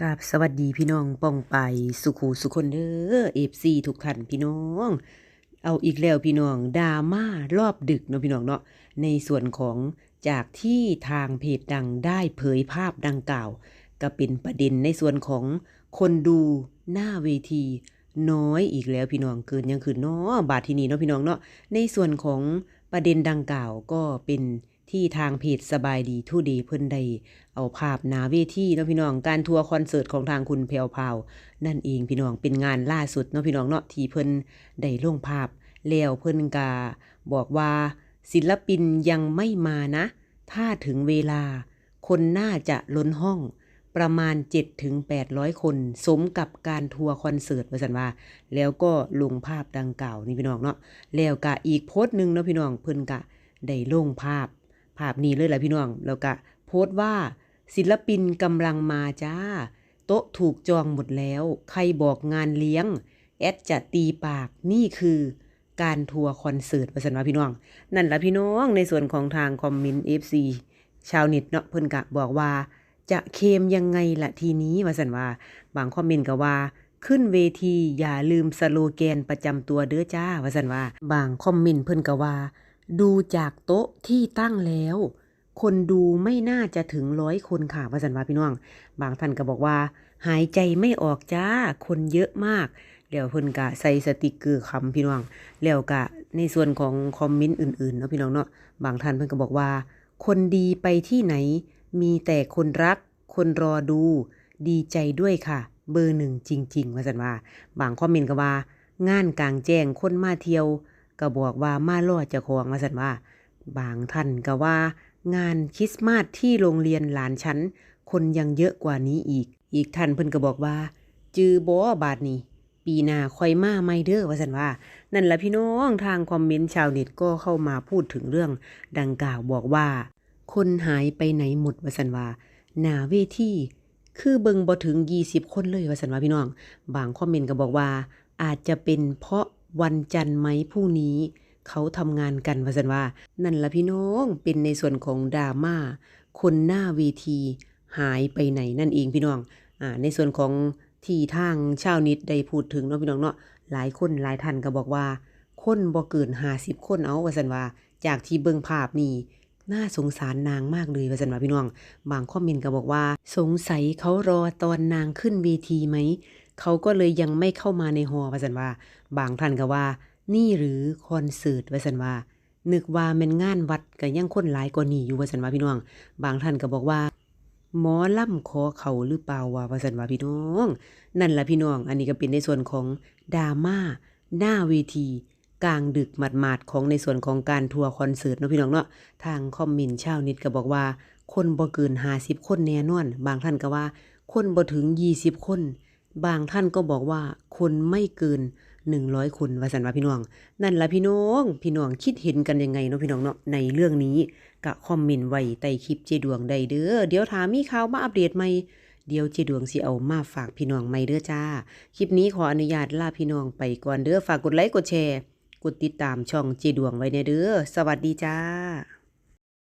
กับสวัสดีพี่น้องป้องไปสุขูสุคนเด้อเอฟซีทุกท่านพี่น้อง เอาอีกแล้วพี่น้องดราม่ารอบดึกเนาะพี่น้องเนาะในส่วนของจากที่ทางเพจดังได้เผยภาพดังกล่าว ก็เป็นประเด็นในส่วนของคนดูหน้าเวที น้อยอีกแล้วพี่น้องเกินยังคือเนาะบาทที่นี่เนาะพี่น้องเนาะในส่วนของประเด็นดังกล่าวก็เป็น ที่ทางเพจสบายดีทูดีเพิ่นได้เอาภาพนาเวทีเนาะพี่น้องการทัวร์คอนเสิร์ตของทางคุณแพรวพาวนั่นเองพี่น้องเป็นงานล่าสุดเนาะพี่น้องเนาะที่เพิ่นได้ลงภาพแล้วเพิ่นกาบอกว่าศิลปินยังไม่มานะ ถ้าถึงเวลา คนน่าจะล้นห้อง ประมาณ7-800 คน สมกับการทัวร์คอนเสิร์ตว่าสันว่า แล้วก็ลงภาพดังกล่าวนี่พี่น้องเนาะแล้วก็อีกโพสต์หนึ่งเนาะพี่น้องเพิ่นกะได้ลงภาพาพนี้เลยแหละพี่น้อง แล้วก็โพสต์ว่าศิลปินกำลังมาจ้า โต๊ะถูกจองหมดแล้ว ใครบอกงานเลี้ยง แอดจะตีปากนี่คือการทัวร์คอนเสิร์ตประสันว่าพี่น้อง นั่นละพี่น้องในส่วนของทางคอมเมนต์ FC ชาวเน็ตเนาะเพิ่นกะบอกว่า จะเคมยังไงละทีนี้ว่าสันว่า บางคอมเมนต์ก็ว่าขึ้นเวทีอย่าลืมสโลแกนประจำตัวเด้อจ้าว่าสันว่า บางคอมเมนต์เพิ่นก็ว่า ดูจากโต๊ะที่ตั้งแล้ว คนดูไม่น่าจะถึงร้อยคนค่ะว่าสันว่าพี่น้อง บางท่านก็บอกว่า หายใจไม่ออกจ้า คนเยอะมากแล้วเพิ่นกะใส่สติกเกอร์คำพี่น้อง แล้วกะในส่วนของคอมเมนต์อื่นๆเนาะพี่น้องเนาะ บางท่านเพิ่นก็บอกว่า คนดีไปที่ไหน มีแต่คนรัก คนรอดู ดีใจด้วยค่ะ เบอร์หนึ่งจริง ๆ ว่าสันว่า บางคอมเมนต์ก็ว่า งานกลางแจ้งคนมาเที่ยว ก็บอกว่ามาล่อเจ้าของว่าสันว่า บางท่านก็ว่า งานคริสต์มาสที่โรงเรียนหลานชั้น คนยังเยอะกว่านี้อีก อีกท่านเพิ่นก็บอกว่า จือบ่บาทนี้ปีหน้าคอยมาไม่เด้อว่าสันว่า นั่นละพี่น้องทางคอมเมนต์ชาวเน็ตก็เข้ามาพูดถึงเรื่อง ดังกล่าวบอกว่า คนหายไปไหนหมดว่าสันว่าหนาเวทีคือเบิงบ่ถึง 20 คนเลยว่าสันว่าพี่น้อง บางคอมเมนต์ก็บอกว่า อาจจะเป็นเพราะ วันจันทร์ไหมพรุ่งนี้ เขาทำงานกันว่าสันว่า นั่นละพี่น้องเป็นในส่วนของดราม่าคนหน้าเวทีหายไปไหนนั่นเองพี่น้องอ่าในส่วนของที่ทางชาวนิดได้พูดถึงเนาะพี่น้องเนาะหลายคนหลายท่านก็บอกว่า คนบ่เกิน50คนเอาว่าสันว่า จากที่เบิ่งภาพนี่น่าสงสารนางมากเลยว่าสันว่าพี่น้อง บางคอมเมนก็บอกว่า สงสัยเขารอตอนนางขึ้นเวทีไหม เขาก็เลยยังไม่เข้ามาในหอวาสันว่า บางท่านก็ว่า นี่หรือคอนเสิร์ตวาสันว่านึกว่าแม่นงานวัดก็ยังคนหลายกว่านี้อยู่วาสันว่าพี่น้อง บางท่านก็บอกว่าหมอล่ำขอเขาหรือเปล่าวะว่าสันว่าพี่น้อง นั่นละพี่น้อง อันนี้ก็เป็นในส่วนของดราม่าหน้าเวทีกลางดึกหมาดๆของในส่วนของการทัวร์คอนเสิร์ตเนาะพี่น้องเนาะทางคอมเมนชาวน็ตก็บอกว่า คนบ่เกิน50คนแน่นอน บางท่านก็ว่า คนบ่ถึง20คน บางท่านก็บอกว่าคนไม่เกิน100คนว่าสันว่าพี่น้อง นั่นละพี่น้อง พี่น้องคิดเห็นกันยังไงเนาะพี่น้องเนาะในเรื่องนี้ก็คอมเมนต์ไว้ใต้คลิปเจดวงได้เด้อเดี๋ยวถามมีข่าวมาอัปเดตใหม่เดี๋ยวเจดวงสิเอามาฝากพี่น้องใหม่เด้อจ้า คลิปนี้ขออนุญาตลาพี่น้องไปก่อนเด้อฝากกดไลค์กดแชร์ กดติดตามช่องเจดวงไว้ในเด้อสวัสดีจ้า